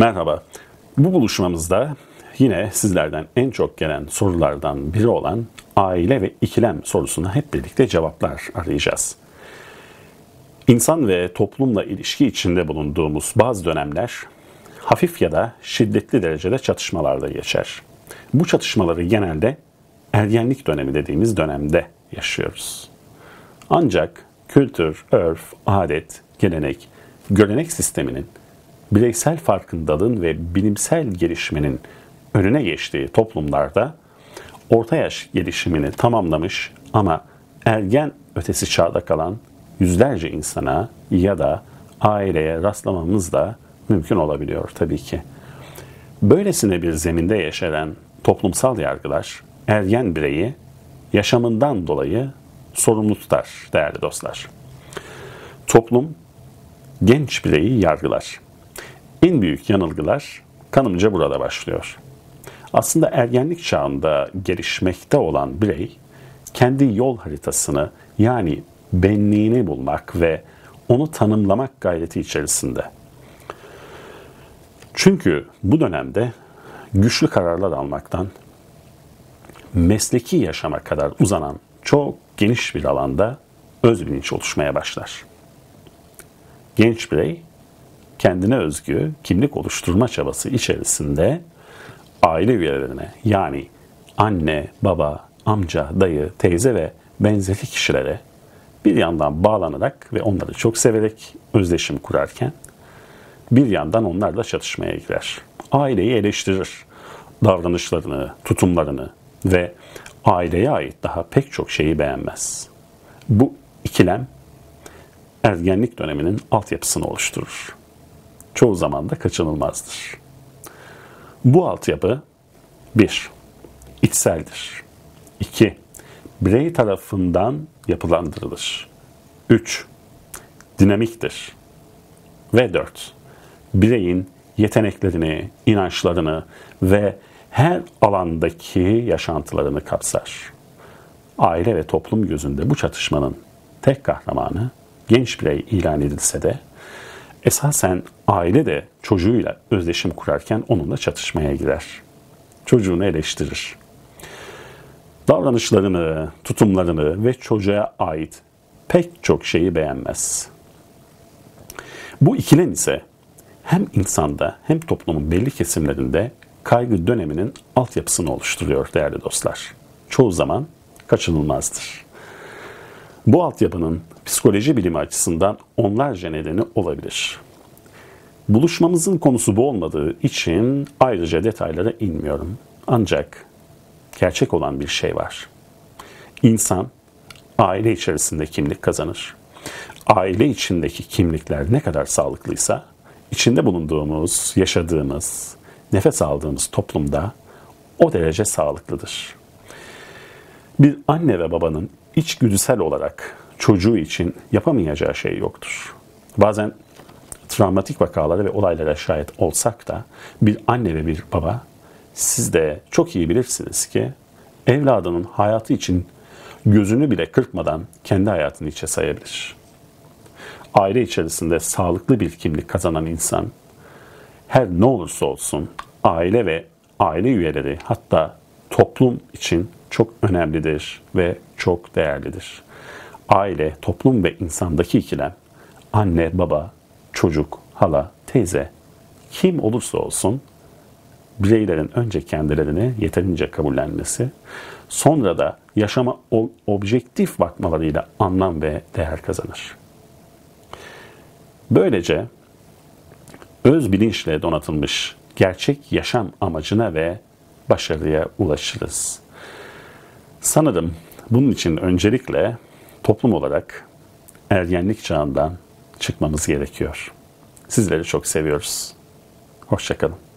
Merhaba. Bu buluşmamızda yine sizlerden en çok gelen sorulardan biri olan aile ve ikilem sorusuna hep birlikte cevaplar arayacağız. İnsan ve toplumla ilişki içinde bulunduğumuz bazı dönemler hafif ya da şiddetli derecede çatışmalarda geçer. Bu çatışmaları genelde ergenlik dönemi dediğimiz dönemde yaşıyoruz. Ancak kültür, örf, adet, gelenek, görenek sisteminin bireysel farkındalığın ve bilimsel gelişmenin önüne geçtiği toplumlarda orta yaş gelişimini tamamlamış ama ergen ötesi çağda kalan yüzlerce insana ya da aileye rastlamamız da mümkün olabiliyor tabii ki. Böylesine bir zeminde yaşayan toplumsal yargılar ergen bireyi yaşamından dolayı sorumlu tutar değerli dostlar. Toplum genç bireyi yargılar. En büyük yanılgılar kanımca burada başlıyor. Aslında ergenlik çağında gelişmekte olan birey kendi yol haritasını yani benliğini bulmak ve onu tanımlamak gayreti içerisinde. Çünkü bu dönemde güçlü kararlar almaktan mesleki yaşama kadar uzanan çok geniş bir alanda öz bilinç oluşmaya başlar. Genç birey kendine özgü kimlik oluşturma çabası içerisinde aile üyelerine yani anne, baba, amca, dayı, teyze ve benzeri kişilere bir yandan bağlanarak ve onları çok severek özdeşim kurarken bir yandan onlarla çatışmaya girer. Aileyi eleştirir. Davranışlarını, tutumlarını ve aileye ait daha pek çok şeyi beğenmez. Bu ikilem ergenlik döneminin altyapısını oluşturur. Çoğu zaman da kaçınılmazdır. Bu altyapı 1. içseldir. 2. Birey tarafından yapılandırılır. 3. Dinamiktir. Ve 4. Bireyin yeteneklerini, inançlarını ve her alandaki yaşantılarını kapsar. Aile ve toplum gözünde bu çatışmanın tek kahramanı genç birey ilan edilse de esasen aile de çocuğuyla özdeşim kurarken onunla çatışmaya girer. Çocuğunu eleştirir. Davranışlarını, tutumlarını ve çocuğa ait pek çok şeyi beğenmez. Bu ikilem ise hem insanda hem toplumun belli kesimlerinde kaygı döneminin altyapısını oluşturuyor değerli dostlar. Çoğu zaman kaçınılmazdır. Bu altyapının psikoloji bilimi açısından onlarca nedeni olabilir. Buluşmamızın konusu bu olmadığı için ayrıca detaylara inmiyorum. Ancak gerçek olan bir şey var. İnsan aile içerisinde kimlik kazanır. Aile içindeki kimlikler ne kadar sağlıklıysa içinde bulunduğumuz, yaşadığımız, nefes aldığımız toplumda o derece sağlıklıdır. Bir anne ve babanın içgüdüsel olarak çocuğu için yapamayacağı şey yoktur. Bazen travmatik vakalara ve olaylara şahit olsak da bir anne ve bir baba siz de çok iyi bilirsiniz ki evladının hayatı için gözünü bile kırpmadan kendi hayatını içe sayabilir. Aile içerisinde sağlıklı bir kimlik kazanan insan her ne olursa olsun aile ve aile üyeleri hatta toplum için çok önemlidir ve çok değerlidir. Aile, toplum ve insandaki ikilem anne, baba, çocuk, hala, teyze kim olursa olsun bireylerin önce kendilerini yeterince kabullenmesi, sonra da yaşama objektif bakmalarıyla anlam ve değer kazanır. Böylece öz bilinçle donatılmış gerçek yaşam amacına ve başarıya ulaşırız. Sanırım bunun için öncelikle toplum olarak ergenlik çağından çıkmamız gerekiyor. Sizleri çok seviyoruz. Hoşçakalın.